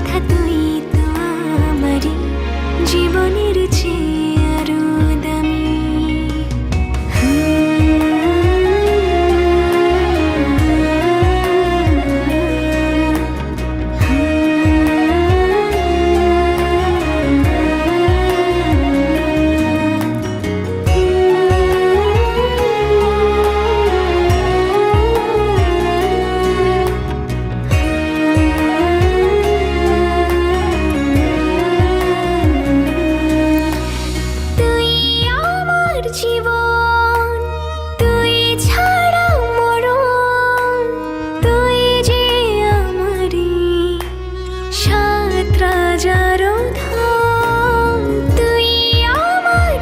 রূপ কথা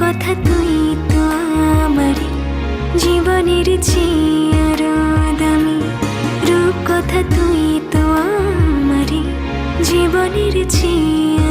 কথা তুই তো আমার জীবনের চেয়ে দামি। রূপ কথা তুই তো আমার জীবনের চেয়ে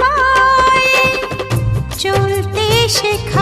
পায়ে। চলতে শেখা